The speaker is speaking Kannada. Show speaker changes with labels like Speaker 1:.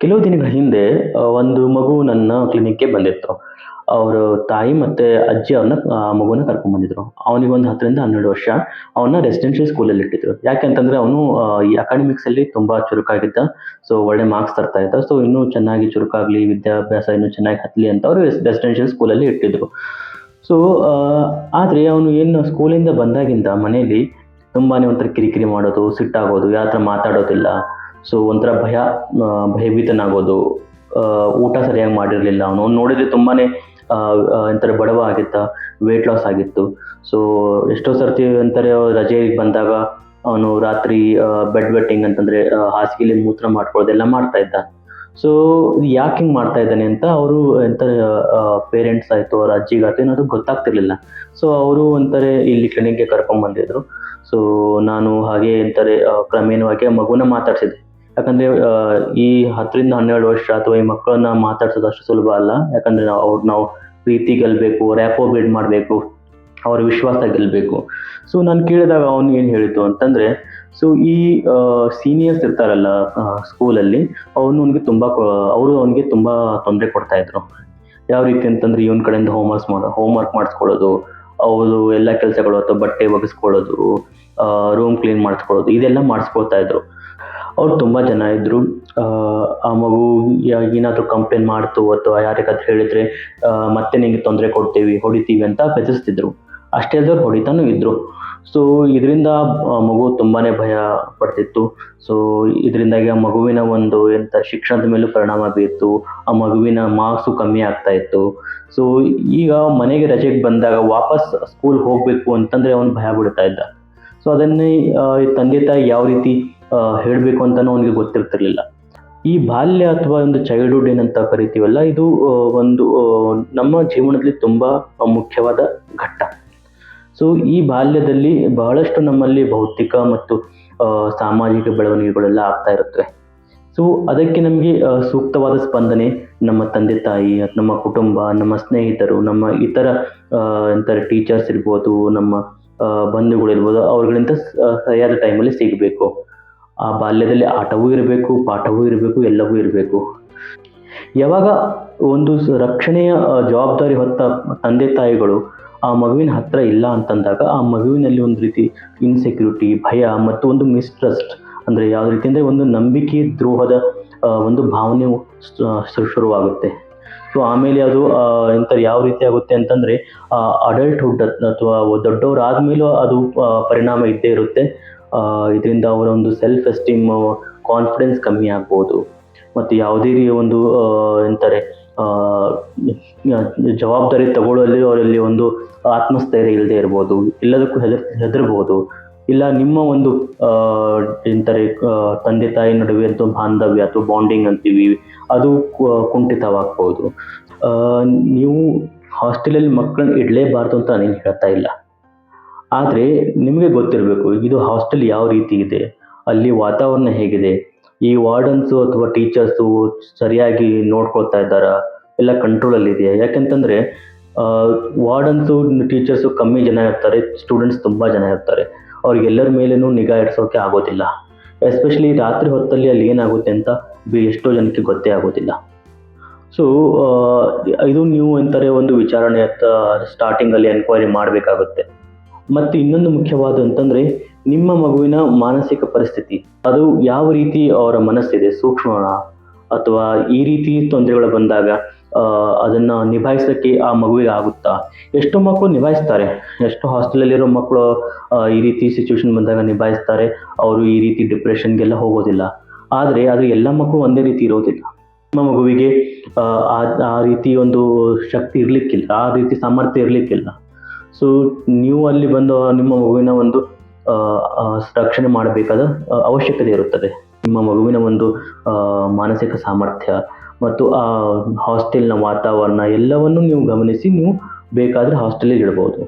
Speaker 1: ಕೆಲವು ದಿನಗಳ ಹಿಂದೆ ಒಂದು ಮಗು ನನ್ನ ಕ್ಲಿನಿಕ್ಗೆ ಬಂದಿತ್ತು. ಅವರ ತಾಯಿ ಮತ್ತೆ ಅಜ್ಜಿ ಅವ್ರನ್ನ, ಆ, ಮಗುನ ಕರ್ಕೊಂಡ್ಬಂದಿದ್ರು ಅವನಿಗೆ ಒಂದು ಹತ್ತರಿಂದ ಹನ್ನೆರಡು ವರ್ಷ. ಅವನ್ನ ರೆಸಿಡೆನ್ಷಿಯಲ್ ಸ್ಕೂಲಲ್ಲಿ ಇಟ್ಟಿದ್ರು. ಯಾಕೆಂತಂದ್ರೆ ಅವನು ಈ ಅಕಾಡೆಮಿಕ್ಸಲ್ಲಿ ತುಂಬಾ ಚುರುಕಾಗಿದ್ದ. ಸೊ ಒಳ್ಳೆ ಮಾರ್ಕ್ಸ್ ತರ್ತಾ ಇದ್ದ. ಸೊ ಇನ್ನೂ ಚೆನ್ನಾಗಿ ಚುರುಕಾಗ್ಲಿ, ವಿದ್ಯಾಭ್ಯಾಸ ಇನ್ನೂ ಚೆನ್ನಾಗಿ ಹತ್ತಲಿ ಅಂತ ಅವರು ರೆಸಿಡೆನ್ಷಿಯಲ್ ಸ್ಕೂಲಲ್ಲಿ ಇಟ್ಟಿದ್ರು. ಸೊ ಆದರೆ ಅವನು ಏನು ಸ್ಕೂಲಿಂದ ಬಂದಾಗಿಂದ ಮನೆಯಲ್ಲಿ ತುಂಬಾ ಒಂಥರ ಕಿರಿಕಿರಿ ಮಾಡೋದು, ಸಿಟ್ಟಾಗೋದು ಯಾವ ಥರ ಮಾತಾಡೋದಿಲ್ಲ. ಸೊ ಒಂಥರ ಭಯ ಭಯಭೀತನಾಗೋದು ಊಟ ಸರಿಯಾಗಿ ಮಾಡಿರಲಿಲ್ಲ. ಅವನು ಅವ್ನು ನೋಡಿದ್ರೆ ತುಂಬಾ ಎಂತಾರೆ ಬಡವ ಆಗಿತ್ತ ವೆಯ್ಟ್ ಲಾಸ್ ಆಗಿತ್ತು. ಸೊ ಎಷ್ಟೋ ಸರ್ತಿ ಅಂತಾರೆ ರಜೆ ಬಂದಾಗ ಅವನು ರಾತ್ರಿ ಬೆಡ್ ವೆಟ್ಟಿಂಗ್ ಅಂತಂದರೆ ಹಾಸಿಗೆಲಿ ಮೂತ್ರ ಮಾಡ್ಕೊಳ್ಳೋದೆಲ್ಲ ಮಾಡ್ತಾ ಇದ್ದ. ಸೊ ಯಾಕೆ ಹಿಂಗೆ ಮಾಡ್ತಾ ಇದ್ದಾನೆ ಅಂತ ಅವರು ಎಂತಾರೆ ಪೇರೆಂಟ್ಸ್ ಆಯಿತು ಅವ್ರ ಅಜ್ಜಿಗಾಯ್ತು ಏನಾದ್ರು ಗೊತ್ತಾಗ್ತಿರ್ಲಿಲ್ಲ. ಸೊ ಅವರು ಅಂತಾರೆ ಇಲ್ಲಿ ಕ್ಲಿನಿಕ್ಗೆ ಕರ್ಕೊಂಡ್ಬಂದಿದ್ರು ಸೊ ನಾನು ಹಾಗೆ ಎಂಥರೇ ಆ, ಕ್ರಮೇಣವಾಗಿ ಆ ಮಗುನ ಮಾತಾಡ್ಸಿದೆ ಯಾಕಂದರೆ ಈ ಹತ್ತರಿಂದ ಹನ್ನೆರಡು ವರ್ಷ ಅಥವಾ ಈ ಮಕ್ಕಳನ್ನ ಮಾತಾಡ್ಸೋದು ಅಷ್ಟು ಸುಲಭ ಅಲ್ಲ. ಯಾಕಂದರೆ ನಾವು ಅವ್ರು, ನಾವು ಪ್ರೀತಿ ಗೆಲ್ಲಬೇಕು ರ್ಯಾಪೋ ಬಿಲ್ಡ್ ಮಾಡಬೇಕು, ಅವರ ವಿಶ್ವಾಸ ಗೆಲ್ಲಬೇಕು ಸೊ ನಾನು ಕೇಳಿದಾಗ ಅವನು ಏನು ಹೇಳಿದ್ದು ಅಂತಂದರೆ ಸೊ ಈ ಸೀನಿಯರ್ಸ್ ಇರ್ತಾರಲ್ಲ ಸ್ಕೂಲಲ್ಲಿ ಅವನು ಅವನಿಗೆ ತುಂಬ ಅವರು ಅವನಿಗೆ ತುಂಬ ತೊಂದರೆ ಕೊಡ್ತಾ ಇದ್ರು. ಯಾವ ರೀತಿ ಅಂತಂದ್ರೆ, ಇವನ ಕಡೆಯಿಂದ ಹೋಮ್ವರ್ಕ್ ಮಾಡೋ ಹೋಮ್ವರ್ಕ್ ಮಾಡಿಸ್ಕೊಳ್ಳೋದು, ಅವರು ಎಲ್ಲ ಕೆಲಸಗಳು ಅಥವಾ ಬಟ್ಟೆ ಒಗೆಸ್ಕೊಳ್ಳೋದು ರೂಮ್ ಕ್ಲೀನ್ ಮಾಡಿಸ್ಕೊಳ್ಳೋದು, ಇದೆಲ್ಲ ಮಾಡಿಸ್ಕೊಳ್ತಾ ಇದ್ರು. ಅವ್ರು ತುಂಬ ಜನ ಇದ್ದರು ಆ ಮಗು ಏನಾದರೂ ಕಂಪ್ಲೇಂಟ್ ಮಾಡ್ತು ಅಥವಾ ಯಾರಿಗಾದ್ರೂ ಹೇಳಿದರೆ ಮತ್ತೆ ನಿಂಗೆ ತೊಂದರೆ ಕೊಡ್ತೀವಿ, ಹೊಡಿತೀವಿ ಅಂತ ಬೆದರಿಸ್ತಿದ್ರು. ಅಷ್ಟೇ ಅಲ್ಲದೆ ಹೊಡಿತಾನೂ ಇದ್ದರು ಸೊ ಇದರಿಂದ ಮಗು ತುಂಬಾ ಭಯ ಪಡ್ತಿತ್ತು. ಸೊ ಇದರಿಂದಾಗಿ ಆ ಮಗುವಿನ ಒಂದು ಎಂಥ ಶಿಕ್ಷಣದ ಮೇಲೂ ಪರಿಣಾಮ ಬೀರ್ತು. ಆ ಮಗುವಿನ ಮಾರ್ಕ್ಸು ಕಮ್ಮಿ ಆಗ್ತಾ ಇತ್ತು. ಸೊ ಈಗ ಮನೆಗೆ ರಜೆಗೆ ಬಂದಾಗ ವಾಪಸ್ ಸ್ಕೂಲ್ ಹೋಗಬೇಕು ಅಂತಂದರೆ ಅವನು ಭಯ ಬಿಡ್ತಾ ಇದ್ದ. ಸೊ ಅದನ್ನೇ ತಂದೆ ತಾಯಿ ಯಾವ ರೀತಿ ಹೇಳಬೇಕು ಅಂತಲೂ ಅವನಿಗೆ ಗೊತ್ತಿರ್ತಿರ್ಲಿಲ್ಲ. ಈ ಬಾಲ್ಯ ಅಥವಾ ಒಂದು ಚೈಲ್ಡ್ಹುಡ್ ಏನಂತ ಕರಿತೀವಲ್ಲ, ಇದು ಒಂದು ನಮ್ಮ ಜೀವನದಲ್ಲಿ ತುಂಬ ಮುಖ್ಯವಾದ ಘಟ್ಟ. ಸೊ ಈ ಬಾಲ್ಯದಲ್ಲಿ ಬಹಳಷ್ಟು ನಮ್ಮಲ್ಲಿ ಭೌತಿಕ ಮತ್ತು ಸಾಮಾಜಿಕ ಬೆಳವಣಿಗೆಗಳೆಲ್ಲ ಆಗ್ತಾ ಇರುತ್ತವೆ. ಸೊ ಅದಕ್ಕೆ ನಮಗೆ ಸೂಕ್ತವಾದ ಸ್ಪಂದನೆ ನಮ್ಮ ತಂದೆ ತಾಯಿ, ನಮ್ಮ ಕುಟುಂಬ, ನಮ್ಮ ಸ್ನೇಹಿತರು, ನಮ್ಮ ಇತರ ಎಂತಾರೆ ಟೀಚರ್ಸ್ ಇರ್ಬೋದು, ನಮ್ಮ ಬಂಧುಗಳಿರ್ಬೋದು, ಅವ್ರಗಳಿಂದ ಸರಿಯಾದ ಟೈಮಲ್ಲಿ ಸಿಗಬೇಕು. ಆ ಬಾಲ್ಯದಲ್ಲಿ ಆಟವೂ ಇರಬೇಕು ಪಾಠವೂ ಇರಬೇಕು ಎಲ್ಲವೂ ಇರಬೇಕು. ಯಾವಾಗ ಒಂದು ರಕ್ಷಣೆಯ ಜವಾಬ್ದಾರಿ ಹೊತ್ತ ತಂದೆ ತಾಯಿಗಳು ಆ ಮಗುವಿನ ಹತ್ರ ಇಲ್ಲ ಅಂತಂದಾಗ ಆ ಮಗುವಿನಲ್ಲಿ ಒಂದು ರೀತಿ ಇನ್ಸೆಕ್ಯೂರಿಟಿ ಭಯ ಮತ್ತು ಒಂದು ಮಿಸ್ಟ್ರಸ್ಟ್ ಅಂದರೆ ಯಾವ ರೀತಿ ಅಂದರೆ ಒಂದು ನಂಬಿಕೆ ದ್ರೋಹದ ಒಂದು ಭಾವನೆ ಶುರುವಾಗುತ್ತೆ. ಸೊ ಆಮೇಲೆ ಅದು ಆ, ಯಾವ ರೀತಿ ಆಗುತ್ತೆ ಅಂತಂದರೆ ಅಡಲ್ಟ್ಹುಡ್ ಅಥವಾ ಆದಮೇಲೂ ಅದು ಪರಿಣಾಮ ಇದ್ದೇ ಇರುತ್ತೆ. ಇದರಿಂದ ಅವರ ಒಂದು ಸೆಲ್ಫ್ ಎಸ್ಟೀಮ್ ಕಾನ್ಫಿಡೆನ್ಸ್ ಕಮ್ಮಿ ಆಗ್ಬೋದು. ಮತ್ತು ಯಾವುದೇ ರೀತಿಯ ಒಂದು ಎಂತಾರೆ ಜವಾಬ್ದಾರಿ ತಗೊಳ್ಳಲು ಅವರಲ್ಲಿ ಒಂದು ಆತ್ಮಸ್ಥೈರ್ಯ ಇಲ್ಲದೆ ಇರ್ಬೋದು, ಎಲ್ಲದಕ್ಕೂ ಹೆದರ್, ಹೆದರ್ಬೋದು. ಇಲ್ಲ, ನಿಮ್ಮ ಒಂದು ಎಂತಾರೆ ತಂದೆ, ತಾಯಿ ನಡುವೆ ಅಂತ ಬಾಂಧವ್ಯ ಅಥವಾ ಬಾಂಡಿಂಗ್ ಅಂತೀವಿ, ಅದು ಕುಂಠಿತವಾಗ್ಬೋದು. ನೀವು ಹಾಸ್ಟೆಲಲ್ಲಿ ಮಕ್ಕಳನ್ನ ಇಡಲೇಬಾರ್ದು ಅಂತ ನಾನು ಹೇಳ್ತಾ ಇಲ್ಲ. ಆದರೆ ನಿಮಗೆ ಗೊತ್ತಿರಬೇಕು, ಇದು ಹಾಸ್ಟೆಲ್ ಯಾವ ರೀತಿ ಇದೆ ಅಲ್ಲಿ ವಾತಾವರಣ ಹೇಗಿದೆ, ಈ ವಾರ್ಡನ್ಸು ಅಥವಾ ಟೀಚರ್ಸು ಸರಿಯಾಗಿ ನೋಡ್ಕೊಳ್ತಾ ಇದ್ದಾರಾ ಎಲ್ಲ ಕಂಟ್ರೋಲಲ್ಲಿ ಇದೆಯಾ? ಯಾಕಂತಂದರೆ ವಾರ್ಡನ್ಸು ಟೀಚರ್ಸು ಕಮ್ಮಿ ಜನ ಇರ್ತಾರೆ ಸ್ಟೂಡೆಂಟ್ಸ್ ತುಂಬ ಜನ ಇರ್ತಾರೆ. ಅವ್ರಿಗೆಲ್ಲರ ಮೇಲೇನೂ ನಿಗಾ ಇಡ್ಸೋಕೆ ಆಗೋದಿಲ್ಲ. ಎಸ್ಪೆಷಲಿ ರಾತ್ರಿ ಹೊತ್ತಲ್ಲಿ ಅಲ್ಲಿ ಏನಾಗುತ್ತೆ ಅಂತ ಬಿ ಎಷ್ಟೋ ಜನಕ್ಕೆ ಗೊತ್ತೇ ಆಗೋದಿಲ್ಲ. ಸೊ ಇದು ನೀವು ಅಂತಾರೆ ಒಂದು ವಿಚಾರಣೆ ಅಂತ ಸ್ಟಾರ್ಟಿಂಗಲ್ಲಿ ಎನ್ಕ್ವೈರಿ ಮಾಡಬೇಕಾಗುತ್ತೆ. ಮತ್ತು ಇನ್ನೊಂದು ಮುಖ್ಯವಾದ ಅಂತಂದರೆ ನಿಮ್ಮ ಮಗುವಿನ ಮಾನಸಿಕ ಪರಿಸ್ಥಿತಿ. ಅದು ಯಾವ ರೀತಿ ಅವರ ಮನಸ್ಸಿದೆ? ಸೂಕ್ಷ್ಮ ಅಥವಾ ಈ ರೀತಿ ತೊಂದರೆಗಳು ಬಂದಾಗ ಅದನ್ನು ನಿಭಾಯಿಸೋಕ್ಕೆ ಆ ಮಗುವಿಗೆ ಆಗುತ್ತಾ? ಎಷ್ಟೋ ಮಕ್ಕಳು ನಿಭಾಯಿಸ್ತಾರೆ. ಎಷ್ಟೋ ಹಾಸ್ಟೆಲಲ್ಲಿರೋ ಮಕ್ಕಳು ಈ ರೀತಿ ಸಿಚುವೇಶನ್ ಬಂದಾಗ ನಿಭಾಯಿಸ್ತಾರೆ. ಅವರು ಈ ರೀತಿ ಡಿಪ್ರೆಷನ್ಗೆಲ್ಲ ಹೋಗೋದಿಲ್ಲ. ಆದರೆ ಅದು ಎಲ್ಲ ಮಕ್ಕಳು ಒಂದೇ ರೀತಿ ಇರೋದಿಲ್ಲ. ನಮ್ಮ ಮಗುವಿಗೆ ಆ ರೀತಿ ಒಂದು ಶಕ್ತಿ ಇರಲಿಕ್ಕಿಲ್ಲ. ಆ ರೀತಿ ಸಾಮರ್ಥ್ಯ ಇರಲಿಕ್ಕಿಲ್ಲ. ಸೊ ನೀವು ಅಲ್ಲಿ ಬಂದು ನಿಮ್ಮ ಮಗುವಿನ ಒಂದು ರಕ್ಷಣೆ ಮಾಡಬೇಕಾದ ಅವಶ್ಯಕತೆ ಇರುತ್ತದೆ. ನಿಮ್ಮ ಮಗುವಿನ ಒಂದು ಮಾನಸಿಕ ಸಾಮರ್ಥ್ಯ ಮತ್ತು, ಆ ಹಾಸ್ಟೆಲ್ನ ವಾತಾವರಣ ಎಲ್ಲವನ್ನು ನೀವು ಗಮನಿಸಿ, ನೀವು ಬೇಕಾದರೆ ಹಾಸ್ಟೆಲಲ್ಲಿ ಇಡ್ಬೋದು